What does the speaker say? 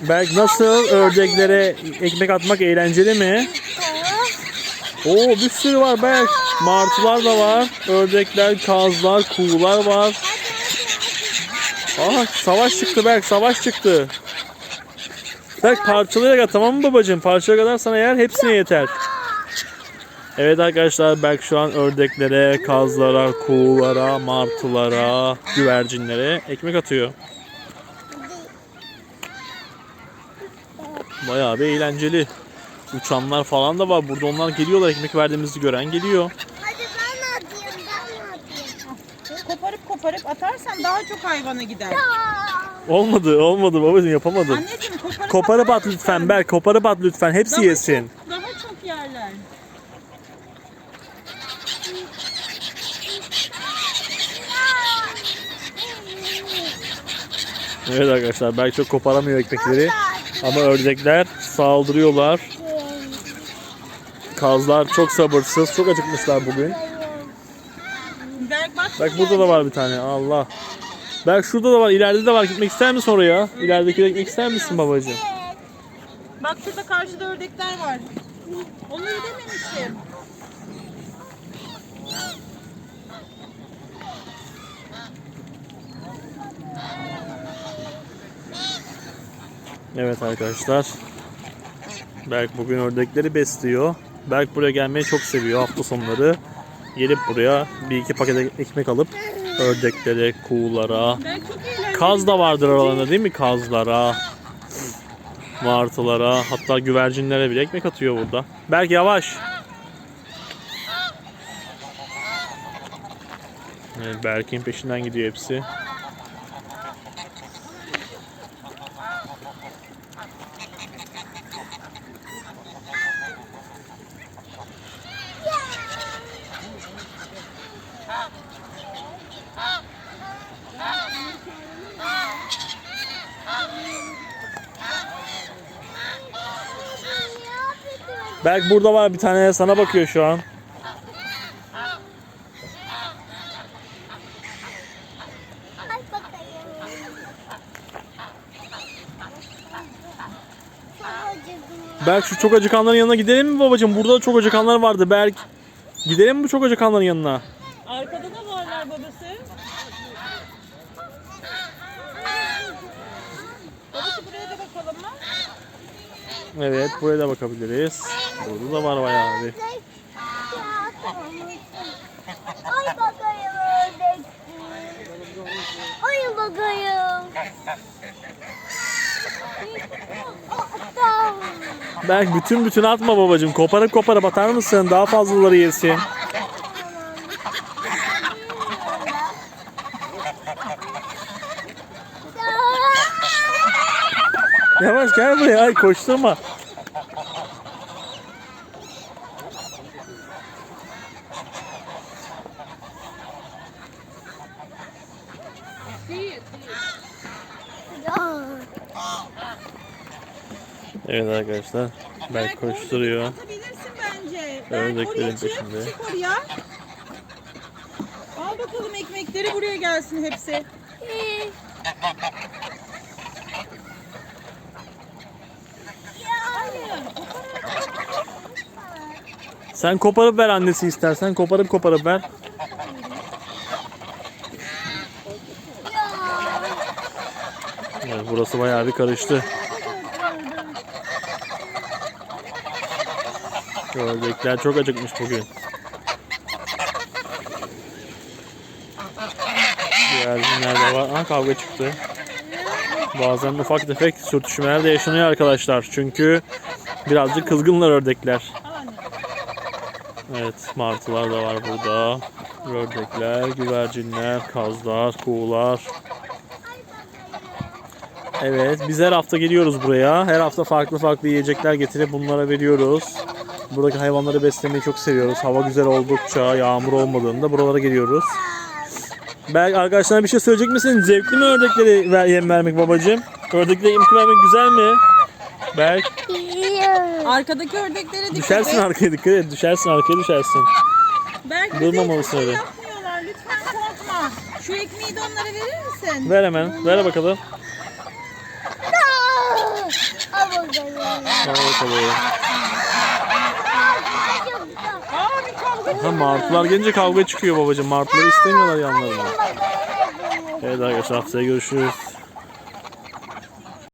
Berk nasıl ördeklere ekmek atmak eğlenceli mi? Oo bir sürü var Berk. Martılar da var. Ördekler, kazlar, kuğular var. Aha savaş çıktı Berk savaş çıktı. Berk parçalayarak at tamam mı babacığım? Parçaya kadar sana yer hepsine yeter. Evet arkadaşlar Berk şu an ördeklere, kazlara, kuğulara, martılara, güvercinlere ekmek atıyor. Bayağı bir eğlenceli. Uçanlar falan da var. Burada onlar geliyorlar. Ekmek verdiğimizi gören geliyor. Hadi ben atayım, ben atayım. Koparıp koparıp atarsan daha çok hayvana gider. Olmadı, olmadı babacığım yapamadım. Anneciğim koparıp, Koparıp at atar lütfen? Berk, koparıp at lütfen. Hepsi Daha yesin. Çok, daha çok yerler. Evet arkadaşlar Berk çok koparamıyor ekmekleri. Ama ördekler saldırıyorlar. Kazlar çok sabırsız, çok acıkmışlar bugün. Bak. Bak burada da var bir tane. Allah. Berk şurada da var, ileride de var. Gitmek ister misin oraya? İlerideki de gitmek ister misin babacığım? Bak şurada karşıda ördekler var. Onu ödememiştim. Evet arkadaşlar. Berk bugün ördekleri besliyor. Berk buraya gelmeyi çok seviyor hafta sonları. Gelip buraya bir iki paket ekmek alıp ördeklere, kuğulara, kaz da vardır aralarında değil mi? Kazlara, martılara, hatta güvercinlere bile ekmek atıyor burada. Berk yavaş. Evet, Berk'in peşinden gidiyor hepsi. Berk burada var bir tane sana bakıyor şu an. Berk şu çok acıkanların yanına gidelim mi babacığım? Burada da çok acıkanlar vardı Berk. Gidelim mi bu çok acıkanların yanına? Arkada da varlar babası. Babası buraya da bakalım mı? Evet buraya da bakabiliriz. Burada da var bayağı bir. Ay bakayım ördek. Ay bakayım. Berk bütün bütün atma babacığım. Koparıp koparıp atar mısın? Daha fazlaları yesin. Yavaş gel buraya. Ay koşturma. Evet arkadaşlar. Berk koşturuyor. Atabilirsin bence. Ördeklerin oraya çık, peşinde. Çık oraya. Al bakalım ekmekleri buraya gelsin hepsi. Sen koparıp ver annesi istersen. Koparıp koparıp ver. Burası bayağı bir karıştı. Ördekler çok acıkmış bugün. Güvercinler de var. Aha kavga çıktı. Bazen ufak tefek sürtüşmeler de yaşanıyor arkadaşlar. Çünkü birazcık kızgınlar ördekler. Evet, martılar da var burada. Ördekler, güvercinler, kazlar, kuğular. Evet, biz her hafta geliyoruz buraya. Her hafta farklı farklı yiyecekler getirip bunlara veriyoruz. Buradaki hayvanları beslemeyi çok seviyoruz. Hava güzel oldukça, yağmur olmadığında buralara geliyoruz. Belki arkadaşlarına bir şey söyleyecek misin? Zevkli mi ördekleri ver, yem vermek babacığım? Ördeklere yem vermek güzel mi? Berk, Arkadaki ördeklere dikkat düşersin et. arkaya dikkat et. Düşersin arkaya düşersin. Belki Durmamalısın bize öyle. yapmıyorlar. Lütfen korkma. Şu ekmeği de onlara verir misin? Ver hemen. Ver bakalım. Al bakalım. Aa bir kavga Ha, martılar gelince kavga çıkıyor babacığım. Martıları istemiyorlar yanlarına. Evet arkadaşlar haftaya görüşürüz.